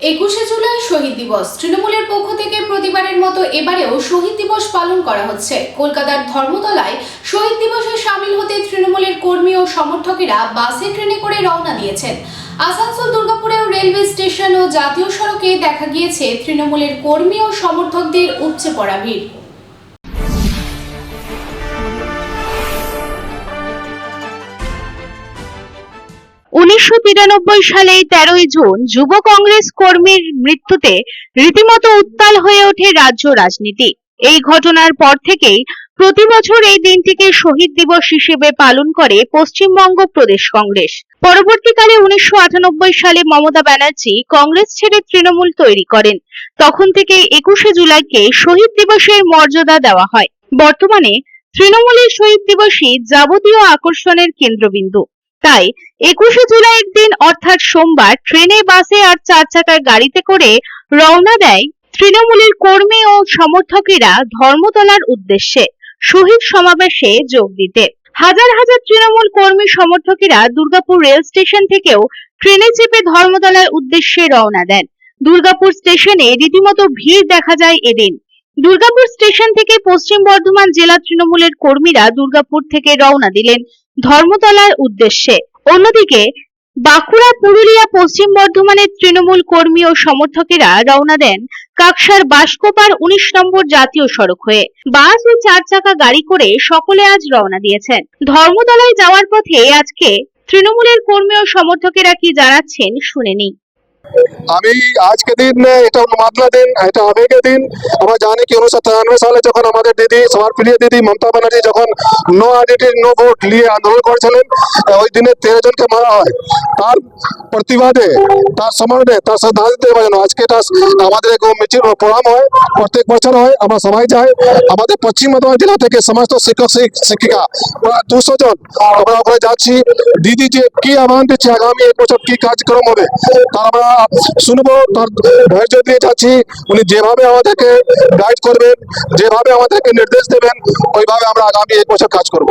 একুশে জুলাই শহীদ দিবস। তৃণমূলের পক্ষ থেকে প্রতিবারের মতো এবারেও শহীদ দিবস পালন করা হচ্ছে। কলকাতার ধর্মতলায় শহীদ দিবসে সামিল হতে তৃণমূলের কর্মী ও সমর্থকেরা বাসে ট্রেনে করে রওনা দিয়েছেন। আসানসোল দুর্গাপুরেও রেলওয়ে স্টেশন ও জাতীয় সড়কে দেখা গিয়েছে তৃণমূলের কর্মী ও সমর্থকদের উপচে পড়া ভিড়। উনিশশো তিরানব্বই সালে তেরোই জুন যুব কংগ্রেস কর্মীর মৃত্যুতে রীতিমতো উত্তাল হয়ে ওঠে রাজ্য রাজনীতি। এই ঘটনার পর থেকেই প্রতি বছর এই দিনটিকে শহীদ দিবস হিসেবে পালন করে পশ্চিমবঙ্গ প্রদেশ কংগ্রেস। পরবর্তীকালে উনিশশো আটানব্বই সালে মমতা ব্যানার্জি কংগ্রেস ছেড়ে তৃণমূল তৈরি করেন। তখন থেকে একুশে জুলাইকে শহীদ দিবসের মর্যাদা দেওয়া হয়। বর্তমানে তৃণমূলের শহীদ দিবসই যাবতীয় আকর্ষণের কেন্দ্রবিন্দু। তাই একুশে জুলাইয়ের দিন অর্থাৎ সোমবার ট্রেনে, বাসে আর চার চাকার গাড়িতে করে রওনা দেয় তৃণমূলের কর্মী ও সমর্থকেরা ধর্মতলার উদ্দেশ্যে। শহীদ সমাবেশে যোগ দিতে। হাজার হাজার তৃণমূল কর্মী সমর্থকেরা দুর্গাপুর রেল স্টেশন থেকেও ট্রেনে চেপে ধর্মতলার উদ্দেশ্যে রওনা দেন। দুর্গাপুর স্টেশনে রীতিমতো ভিড় দেখা যায় এদিন। দুর্গাপুর স্টেশন থেকে পশ্চিম বর্ধমান জেলা তৃণমূলের কর্মীরা দুর্গাপুর থেকে রওনা দিলেন। ধর্মতলার উদ্দেশ্যে। অন্যদিকে, বাঁকুড়া, পুরুলিয়া, পশ্চিম বর্ধমানের তৃণমূল কর্মী ও সমর্থকেরা রওনা দেন কাকসার বাসকোপার উনিশ নম্বর জাতীয় সড়ক হয়ে। বাস ও চার চাকা গাড়ি করে সকলে আজ রওনা দিয়েছেন। ধর্মতলায় যাওয়ার পথে আজকে তৃণমূলের কর্মী ও সমর্থকেরা কি জানাচ্ছেন শুনে নিই। আমি আজকে দিন এটা উন্মাদনা দিন, এটা আবেগের দিন। আমরা জানি কি উনিশশো তিরানব্বই সালে যখন আমাদের দিদি, সবার প্রিয় দিদি মমতা ব্যানার্জি যখন নো আইডেন্টি, নো ভোট নিয়ে আন্দোলন করেছিলেন ওই দিনে তেরো জনকে মারা হয়। তার প্রতিবাদে, তার সম্মানে তার শ্রদ্ধাঞ্জলি দেওয়ার জন্য আজকে এটা আমাদের মিছিল প্রোগ্রাম হয়, প্রত্যেক বছর হয়, আমরা সবাই যাই। আমাদের পশ্চিম বর্ধমান জেলা থেকে সমস্ত শিক্ষক, শিক- শিক্ষিকা, প্রায় দুশো জন আমরা ওখানে যাচ্ছি। দিদি যে কি আহ্বান দিচ্ছে, আগামী এক বছর কি কার্যক্রম হবে, তার আমরা শুনব, তার ধৈর্য দিয়ে যাচ্ছি, উনি যেভাবে আমাদেরকে গাইড করবেন, যেভাবে আমাদেরকে নির্দেশ দেবেন, ওইভাবে আমরা আগামী এক বছর কাজ করব।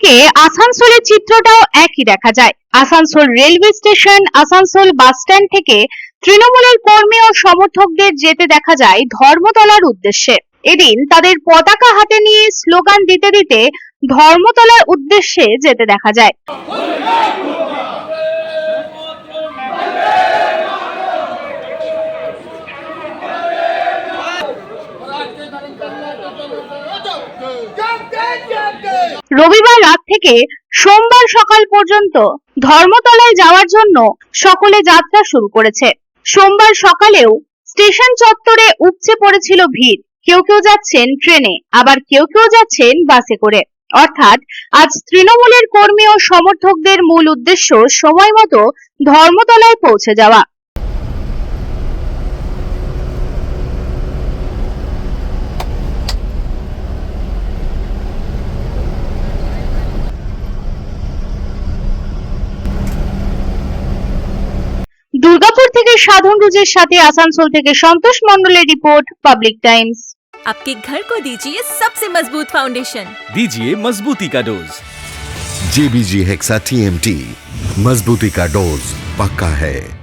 অন্যদিকে আসানসোলের চিত্রটাও একই দেখা যায়। Asansol railway station, Asansol bus stand থেকে তৃণমূলের কর্মী ও সমর্থকদের যেতে দেখা যায় ধর্মতলার উদ্দেশ্যে। এদিন তাদের পতাকা হাতে নিয়ে স্লোগান দিতে দিতে ধর্মতলার উদ্দেশ্যে যেতে দেখা যায়। রবিবার রাত থেকে সোমবার সকাল পর্যন্ত ধর্মতলায় যাওয়ার জন্য সকলে যাত্রা শুরু করেছে। সোমবার সকালেও স্টেশন চত্বরে উপচে পড়েছিল ভিড়। কেউ কেউ যাচ্ছেন ট্রেনে, আবার কেউ কেউ যাচ্ছেন বাসে করে। অর্থাৎ আজ তৃণমূলের কর্মী ও সমর্থকদের মূল উদ্দেশ্য সময় মতো ধর্মতলায় পৌঁছে যাওয়া। দুর্গাপুর থেকে সাধন রুজের সাথে আসানসোল থেকে সন্তোষ মণ্ডলের রিপোর্ট পাবলিক টাইমস आपके घर को दीजिए सबसे मजबूत फाउंडेशन दीजिए मजबूती का डोज जेबीजी हेक्सा टीएमटी मजबूती का डोज पक्का है